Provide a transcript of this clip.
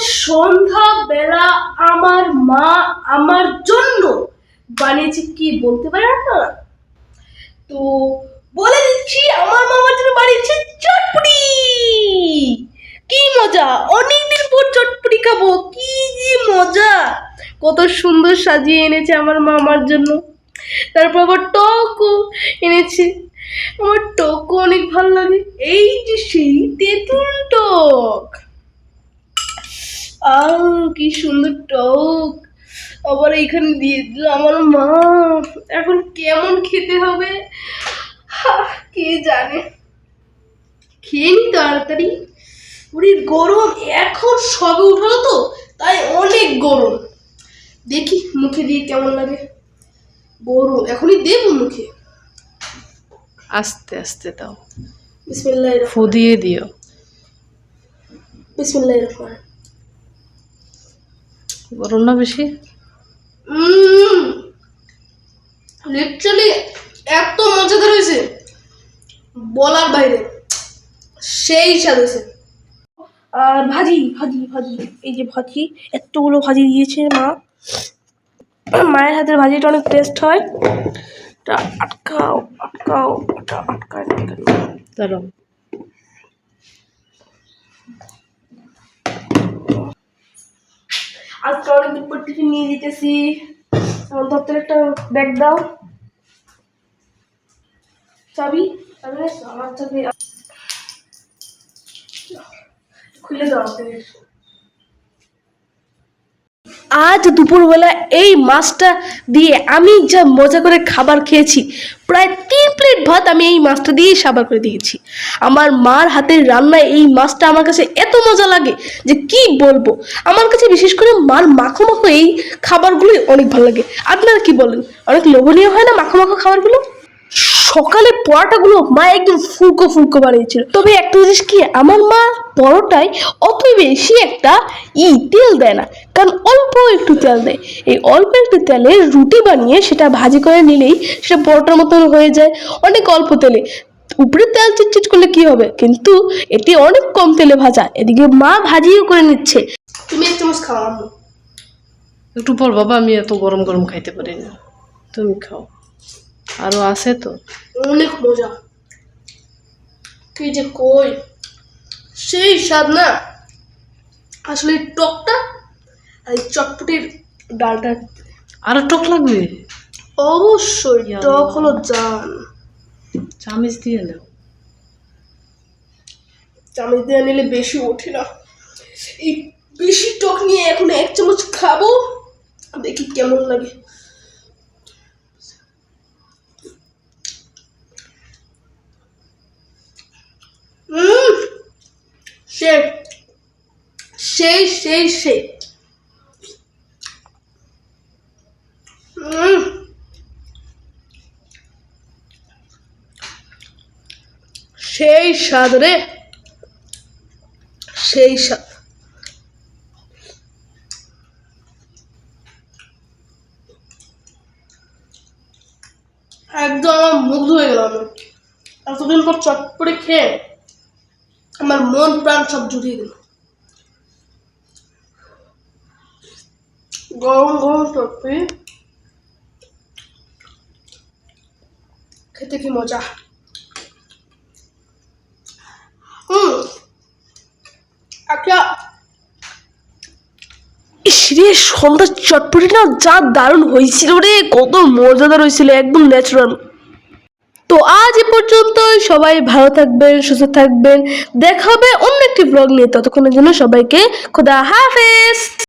সন্ধ্যা বেলা আমার মা আমার জন্য বানিয়েছে কি বলতে পারে না তো বলে দিচ্ছি, আমার মা আমার জন্য বানিয়েছে চটপটি। কি মজা, অনেকদিন পর চটপটি খাব, কি যে মজা। কত সুন্দর সাজিয়ে এনেছে আমার মা আমার জন্য। তারপর আবার টকও এনেছে। আমার টকও অনেক ভালো লাগে। এই যে সেই তেঁতুল টক। আহ কি সুন্দর টক। আবার এইখানে দিয়ে দিল আমার মা। এখন কেমন খেতে হবে? কে জানে? খেয়ে নি তাড়াতাড়ি। ওরে গরম এখন সবে উঠালো তো তাই অনেক গরম। দেখি মুখে দিয়ে কেমন লাগে। গরম এখনই দেবো মুখে। আস্তে আস্তে দাও। বিসমিল্লাহ ফু দিয়ে দিও। বিসমিল্লাহ রহমান। গরম না বেশি। লিটারালি এত মজাদার হয়েছে। বলার বাইরে। সেই স্বাদ হয়েছে। আর ভাজি ভাজি ভাজি। এই যে ভাজি এতগুলো ভাজি দিয়েছে মা। মায়ের হাতের ভাজিটা অনেক টেস্ট হয়। এটা আটকাও আটকাও এটা আটকায় না কেন? আজকে অনেকদিন পর টিফিন নিয়ে যেতেছি। আমার দপ্তরে একটা ব্যাগ দাও। চাবি? চাবি আমার চাবি খুলে দাও। আজ দুপুরবেলা এই মাছটা দিয়ে আমি যা মজা করে খাবার খেয়েছি, প্রায় তিন প্লেট ভাত আমি এই মাছটা দিয়েই সাবার করে দিয়েছি। আমার মার হাতের রান্নায় এই মাছটা আমার কাছে এত মজা লাগে যে কি বলব? আমার কাছে বিশেষ করে মার মাখো মাখো এই খাবারগুলোই অনেক ভালো লাগে। আপনারা কি বলেন? অনেক লোভনীয় হয় না মাখো মাখো খাবারগুলো? সকালে পরোটাগুলো মা একদম ফুলকো ফুলকো বানিয়েছিল। তবে একটা জিনিস কি আমার মা পরোটায় অত বেশি একটা ই তেল দেয় না কারণ অল্প একটু তেল দেয়। এই অল্প একটু তেলে রুটি বানিয়ে সেটা ভাজি করে নিলেই সেটা পরোটার মতন হয়ে যায় অনেক অল্প তেলে। উপরে তেল চিটচিট করলে কি হবে? কিন্তু এটি অনেক কম তেলে ভাজা এদিকে মা ভাজিও করে নিচ্ছে। তুমি এক চামচ খাও একটু পর বাবা আমি এত গরম গরম খাইতে পারি না। তুমি খাও। আরও আছে তো? অনেক মজা। কি যে কই? সেই স্বাদ না? আসলে টকটা আর চটপটির ডালটা আরও টক লাগবে? অবশ্যই টক হলো জান। চামিচ দিয়ে নাও। চামচ দিয়ে নিলে বেশি ওঠে না। এই বেশি টক নিয়ে এখন এক চামচ খাব। দেখি কেমন লাগে। উম, সেই সেই সেই সেই স্বাদ রে। সেই স্বাদ। একদম মুগ্ধ হয়ে গেলাম এতদিন পর চটপটে খেয়ে আমার মন প্রাণ সব জুড়িয়ে দিল। গরম গরম চটপটি খেতে কি মজা? হুম। একটা ইস রে সন্ধ্যা চটপটিটা যা দারুণ হয়েছিল রে কত মজাদার হয়েছিল একদম ন্যাচারাল তো আজ এ পর্যন্ত সবাই ভালো থাকবেন, সুস্থ থাকবেন। দেখা হবে অন্য একটি ব্লগ নিয়ে। ততক্ষণের জন্য সবাইকে খোদা হাফেজ।